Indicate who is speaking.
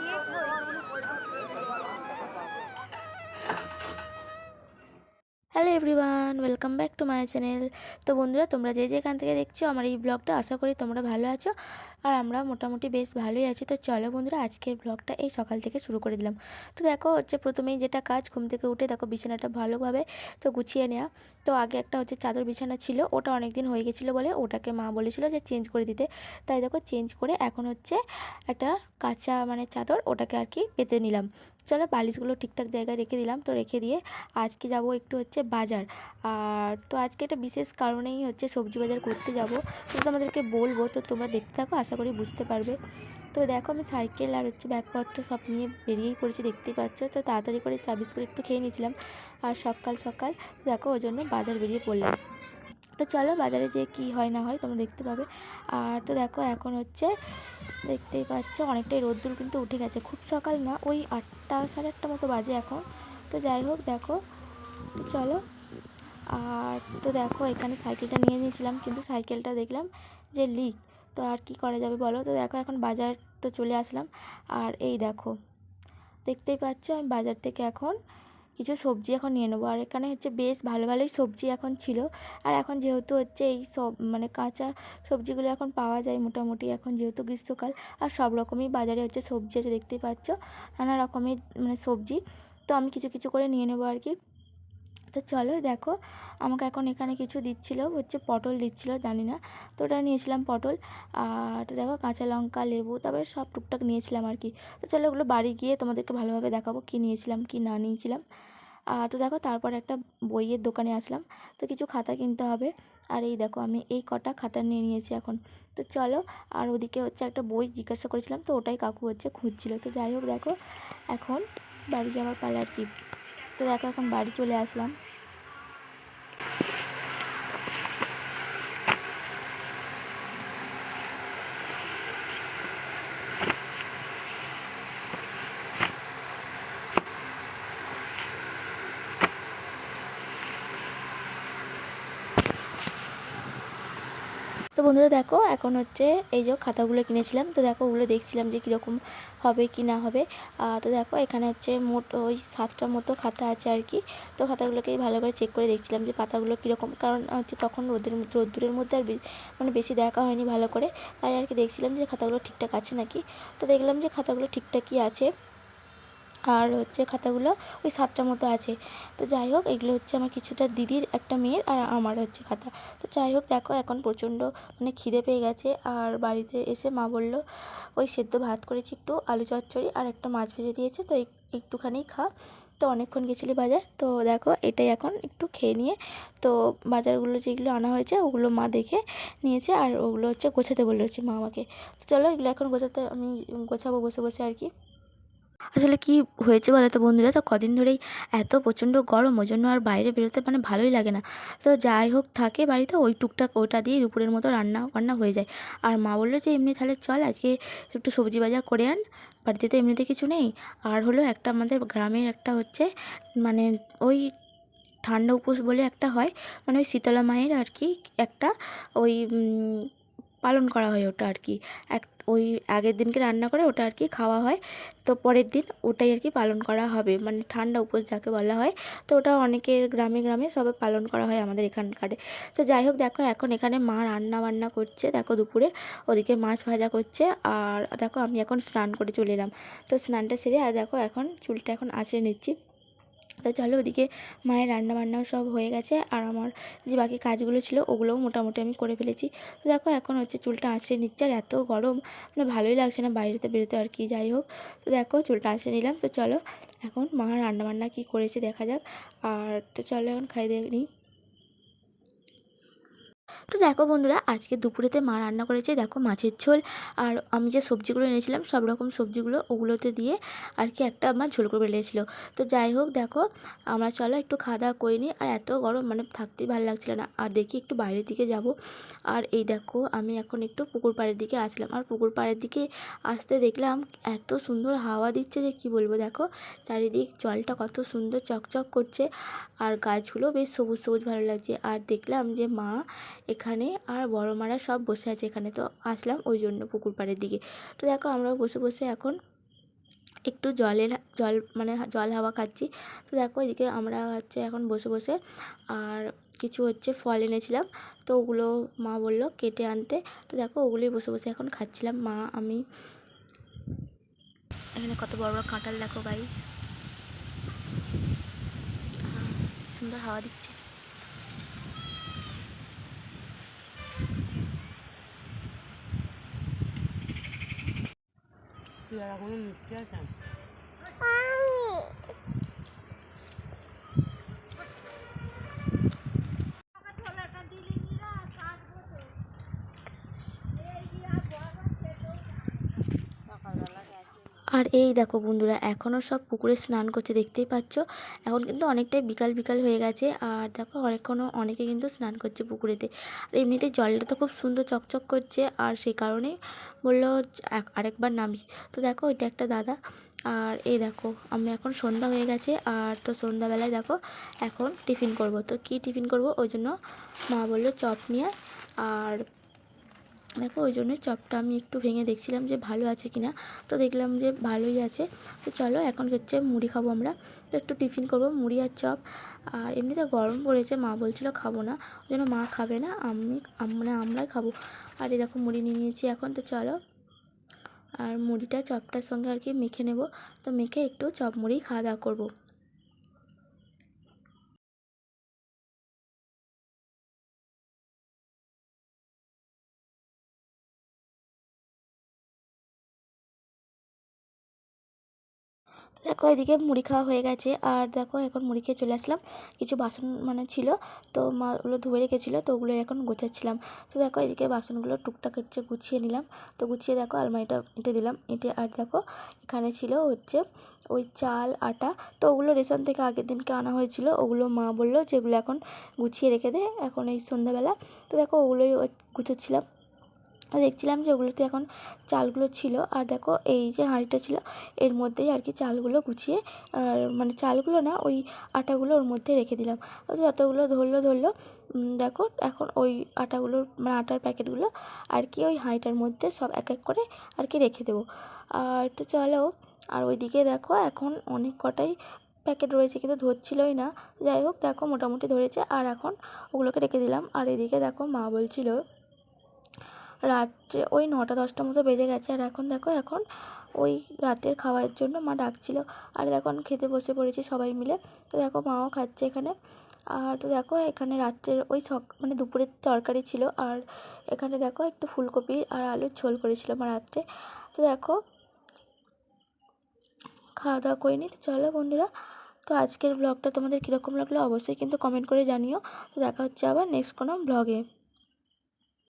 Speaker 1: 我不 hello everyone, welcome back to my channel. তো বন্ধুরা, তোমরা যে যেখান থেকে দেখছ আমার এই ব্লগটা, আশা করি তোমরা ভালো আছো। আর আমরা মোটামুটি বেশ ভালোই আছি। তো চলো বন্ধুরা, আজকের ব্লগটা এই সকাল থেকে শুরু করে দিলাম। তো দেখো হচ্ছে প্রথমেই যেটা কাজ, ঘুম থেকে উঠে দেখো বিছানাটা ভালোভাবে তো গুছিয়ে নেওয়া তো আগে একটা হচ্ছে চাদর বিছানা ছিল, ওটা অনেক দিন হয়ে গেছিল বলে ওটাকে মা বলেছিল যে চেঞ্জ করে দিতে। তাই দেখো চেঞ্জ করে এখন হচ্ছে একটা কাঁচা মানে চাদর ওটাকে আর কি পেতে নিলাম। চলো বালিশগুলো ঠিকঠাক জায়গায় রেখে দিলাম। তো রেখে দিয়ে আজকে যাব একটু হচ্ছে বাজার। আর তো আজকে একটা বিশেষ কারণেই হচ্ছে সবজি বাজার করতে যাব। তো তোমাদেরকে বলব, তো তোমরা দেখতে থাকো, আশা করি বুঝতে পারবে। তো দেখো আমি সাইকেল আর হচ্ছে ব্যাগপত্র সব নিয়ে বেরিয়েই পড়েছি, দেখতেই পাচ্ছ। তো তাড়াতাড়ি করে চা বিস্কুট একটু খেয়ে নিয়েছিলাম। আর সকাল সকাল দেখো ওই জন্য বাজার বেরিয়ে পড়লাম। তো চলো বাজারে যে কি হয় না হয় তোমরা দেখতে পাবে। আর তো দেখো এখন হচ্ছে দেখতেই পাচ্ছ। অনেকটাই রোদ্দুর কিন্তু উঠে গেছে। খুব সকাল না, ওই আটটা, সাড়ে আটটা মতো বাজে এখন। তো যাই হোক, দেখো। তো চলো। আর তো দেখো, এখানে সাইকেলটা নিয়ে নিয়েছিলাম, কিন্তু সাইকেলটা দেখলাম যে লিক তো আর কি করা যাবে বলো? তো দেখো, এখন বাজার তো চলে আসলাম। আর এই দেখো, দেখতেই পাচ্ছ আমি বাজার থেকে এখন কিছু সবজি এখন নিয়ে নেব। আর এখানে হচ্ছে বেশ ভালো ভালোই সবজি এখন ছিল। আর এখন যেহেতু হচ্ছে এই সব মানে কাঁচা সবজিগুলো এখন পাওয়া যায় মোটামুটি এখন যেহেতু গ্রীষ্মকাল, আর সব রকমই বাজারে হচ্ছে সবজি আছে দেখতেই পাচ্ছ। নানা রকমের মানে সবজি। তো আমি কিছু কিছু করে নিয়ে নেব আর কি। তো চলো দেখো, আমাকে এখন এখানে কিছু দিচ্ছিল, হচ্ছে পটল দিচ্ছিল, জানি না। তো ওটা নিয়েছিলাম পটল, আর তো দেখো কাঁচা লঙ্কা, লেবু, তারপরে সব টুকটাক নিয়েছিলাম আর কি। তো চলো ওগুলো বাড়ি গিয়ে তোমাদেরকে ভালোভাবে দেখাবো কী নিয়েছিলাম, কী না নিয়েছিলাম। আর তো দেখো তারপর একটা বইয়ের দোকানে আসলাম, তো কিছু খাতা কিনতে হবে। আর এই দেখো আমি এই কটা খাতা নিয়ে নিয়েছি এখন। তো চলো, আর ওদিকে হচ্ছে একটা বই জিজ্ঞাসা করেছিলাম, তো ওটাই কাকু হচ্ছে খুঁজছিল। তো যাই হোক দেখো, এখন বাড়ি যাওয়ার পালা আর কি। তো দেখো এখন বাড়ি চলে আসলাম। তো বন্ধুরা দেখো, এখন হচ্ছে এই যে খাতাগুলো কিনেছিলাম, তো দেখো ওগুলো দেখছিলাম যে কীরকম হবে কি না হবে। তো দেখো এখানে হচ্ছে মোট ওই সাতটার মতো খাতা আছে আর কি। তো খাতাগুলোকে ভালো করে চেক করে দেখছিলাম যে পাতাগুলো কীরকম, কারণ হচ্ছে তখন রোদের রোদ্দুরের মধ্যে আর মানে বেশি দেখা হয়নি ভালো করে। তাই আর কি দেখছিলাম যে খাতাগুলো ঠিকঠাক আছে নাকি? তো দেখলাম যে খাতাগুলো ঠিকঠাকই আছে। আর হচ্ছে খাতাগুলো ওই সাতটার মতো আছে। তো যাই হোক, এগুলো হচ্ছে আমার কিছুটা দিদির একটা মেয়ের আর আমার হচ্ছে খাতা। তো যাই হোক, দেখো এখন প্রচণ্ড মানে খিদে পেয়ে গেছে আর বাড়িতে এসে মা বলল, ওই সেদ্ধ ভাত করেছি একটু আলু চচ্চড়ি আর একটা মাছ ভেজে দিয়েছে, তো একটুখানি খা। তো অনেকক্ষণ গেছিলি বাজার, তো দেখো এটাই এখন একটু খেয়ে নিয়ে, তো বাজারগুলো যেগুলো আনা হয়েছে ওগুলো মা দেখে নিয়েছে আর ওগুলো হচ্ছে গোছাতে বলে মা আমাকে। তো চলো এগুলো এখন গোছাতে আমি গোছাবো, বসে বসে আর কি। আসলে কি হয়েছে বলো তো বন্ধুরা? তো কদিন ধরেই এত প্রচণ্ড গরম ওই জন্য আর বাইরে বেরোতে মানে ভালোই লাগে না। তো যাই হোক, থাকে বাড়িতে, ওই টুকটাক ওটা দিয়ে দুপুরের মতো রান্না বান্না হয়ে যায়। আর মা বলল যে, এমনি তাহলে চল, আজকে একটু সবজি বাজার করে আন। বাড়িতে তো এমনিতে কিছু নেই। আর হলো একটা আমাদের গ্রামের একটা হচ্ছে মানে ওই ঠান্ডা উপোস বলে একটা হয় মানে ওই শীতলা মায়ের আর কি একটা, ওই পালন করা হয় ওটা আর কি। এক, ওই আগের দিনকে রান্না করে ওটা আর কি খাওয়া হয়। তো পরের দিন ওটাই আর কি পালন করা হবে। মানে ঠান্ডা উপোস যাকে বলা হয়। তো ওটা অনেকের গ্রামে গ্রামে সবে পালন করা হয় আমাদের এখানকারে। তো যাই হোক দেখো এখন এখানে মা রান্না বান্না করছে। দেখো দুপুরে ওদিকে মাছ ভাজা করছে। আর দেখো আমি এখন স্নান করে চলে এলাম। তো স্নানটা সেরে আর দেখো এখন চুলটা এখন আঁচড়ে নিচ্ছি। তো চলো ওদিকে মায়ের রান্না বান্নাও সব হয়ে গেছে। আর আমার যে বাকি কাজগুলো ছিল, ওগুলোও মোটামুটি আমি করে ফেলেছি। তো দেখো, এখন হচ্ছে চুলটা আঁচড়ে নিচ্ছে আর এত গরম মানে ভালোই লাগছে না বাইরেতে বেরোতে আর কি, যাই হোক। তো দেখো, চুলটা আঁচড়ে নিলাম। তো চলো, এখন মা রান্না বান্না কি করেছে দেখা যাক। আর তো চলো, এখন খাই দিয়ে নিই তো দেখো বন্ধুরা, আজকে দুপুরেতে মা রান্না করেছে, দেখো মাছের ঝোল। আর আমি যে সবজিগুলো এনেছিলাম, সব রকম সবজিগুলো ওগুলোতে দিয়ে আর কি একটা আমার ঝোল করে বেরিয়েছিল। তো যাই হোক, দেখো, আমরা চলো একটু খাওয়া দাওয়া করে নিই। আর এত গরম মানে থাকতেই ভালো লাগছিল না। আর দেখি একটু বাইরের দিকে যাব। আর এই দেখো, আমি এখন একটু পুকুর পাড়ের দিকে আসলাম। আর পুকুর পাড়ের দিকে আসতে দেখলাম এত সুন্দর হাওয়া দিচ্ছে যে কি বলব, দেখো। চারিদিক জলটা কত সুন্দর চকচক করছে। আর গাছগুলো বেশ সবুজ সবুজ ভালো লাগছে। আর দেখলাম যে মা এখানে আর বড় মারা সব বসে আছে এখানে। তো আসলাম ওই জন্য পুকুর পাড়ের দিকে। তো দেখো আমরাও বসে বসে এখন একটু জলের জল মানে জল হাওয়া খাচ্ছি। তো দেখো এদিকে আমরা হচ্ছে এখন বসে বসে আর কিছু হচ্ছে ফল এনেছিলাম। তো ওগুলো মা বলল কেটে আনতে। তো দেখো ওগুলোই বসে বসে এখন খাচ্ছিলাম। মা, আমি। এখানে কত বড় বড় কাঁঠাল দেখো গাইস সুন্দর হাওয়া দিচ্ছে।
Speaker 2: তুই আর এখনও মিষ্টি আছেন
Speaker 1: আর এই দেখো বন্ধুরা এখনও সব পুকুরে স্নান করছে, দেখতেই পাচ্ছ? এখন কিন্তু অনেকটাই বিকাল বিকাল হয়ে গেছে, আর দেখো এখনও অনেকে কিন্তু স্নান করছে পুকুরেতে। আর এমনিতে জলটা তো খুব সুন্দর চকচক করছে, আর সেই কারণেই বলল আরেকবার নামি। তো দেখো এটা একটা দাদা, আর এই দেখো, আমি এখন সন্ধ্যা হয়ে গেছে, আর তো সন্ধ্যাবেলায় দেখো এখন টিফিন করব। তো কি টিফিন করব? ওই জন্য মা বলল চপ নিয়ে, আর দেখো, ওই জন্য চপটা আমি একটু ভেঙে দেখছিলাম যে ভালো আছে কিনা। তো দেখলাম যে ভালোই আছে। তো চলো, এখন হচ্ছে মুড়ি খাব আমরা। তো একটু টিফিন করব, মুড়ি আর চপ। আর এমনিতে গরম পড়েছে, মা বলছিল খাব না। ওই জন্য মা খাবে না আমি মানে আমরাই খাব। আর এই দেখো, মুড়ি নিয়ে নিয়েছি এখন, তো চলো। আর মুড়িটা চপটার সঙ্গে আর কি মেখে নেব। তো মেখে একটু চপ মুড়ি খাওয়া দাওয়া করব। দেখো, এদিকে মুড়ি খাওয়া হয়ে গেছে। আর দেখো, এখন মুড়ি খেয়ে চলে আসলাম। কিছু বাসন মানে ছিল, তো মা ওগুলো ধুয়ে রেখেছিলো, তো ওগুলো এখন গোছাচ্ছিলাম। তো দেখো, এদিকে বাসনগুলো টুকটাক হচ্ছে গুছিয়ে নিলাম। তো গুছিয়ে দেখো, আলমারিটা এঁটে দিলাম, এঁটে আর দেখো, এখানে ছিল হচ্ছে ওই চাল, আটা। তো ওগুলো রেশন থেকে আগের দিনকে আনা হয়েছিল, ওগুলো মা বলল যেগুলো এখন গুছিয়ে রেখে দে, এখন এই সন্ধ্যাবেলা। তো দেখো, ওগুলোই গুছোচ্ছিলাম। দেখছিলাম যে ওগুলোতে এখন চালগুলো ছিল। আর দেখো, এই যে হাঁড়িটা ছিল, এর মধ্যেই আর কি চালগুলো গুছিয়ে, আর মানে চালগুলো না, ওই আটাগুলো ওর মধ্যে রেখে দিলাম। যতগুলো ধরলো ধরলো দেখো, এখন ওই আটাগুলোর মানে আটার প্যাকেটগুলো আর কি ওই হাঁড়িটার মধ্যে সব এক এক করে আর কি রেখে দেবো। আর তো চলো, আর ওইদিকে দেখো, এখন অনেক কটাই প্যাকেট রয়েছে, কিন্তু ধরছিলই না। যাই হোক, দেখো, মোটামুটি ধরেছে, আর এখন ওগুলোকে রেখে দিলাম। আর এদিকে দেখো, মা বলছিল রাত্রে ওই নটা দশটা মতো বেজে গেছে। আর এখন দেখো, এখন ওই রাতের খাওয়ার জন্য মা ডাকছিল। আর এখন খেতে বসে পড়েছি সবাই মিলে। তো দেখো, মাও খাচ্ছে এখানে। আর তো দেখো, এখানে রাত্রের ওই সক মানে দুপুরের তরকারি ছিল। আর এখানে দেখো, একটু ফুলকপি আর আলুর ঝোল করেছিল মা রাত্রে। তো দেখো, খাওয়া দাওয়া করে নিই। তো চলো বন্ধুরা, তো আজকের ব্লগটা তোমাদের কীরকম লাগল অবশ্যই কিন্তু কমেন্ট করে জানিও। তো দেখা হচ্ছে আবার নেক্সট কোনো ব্লগে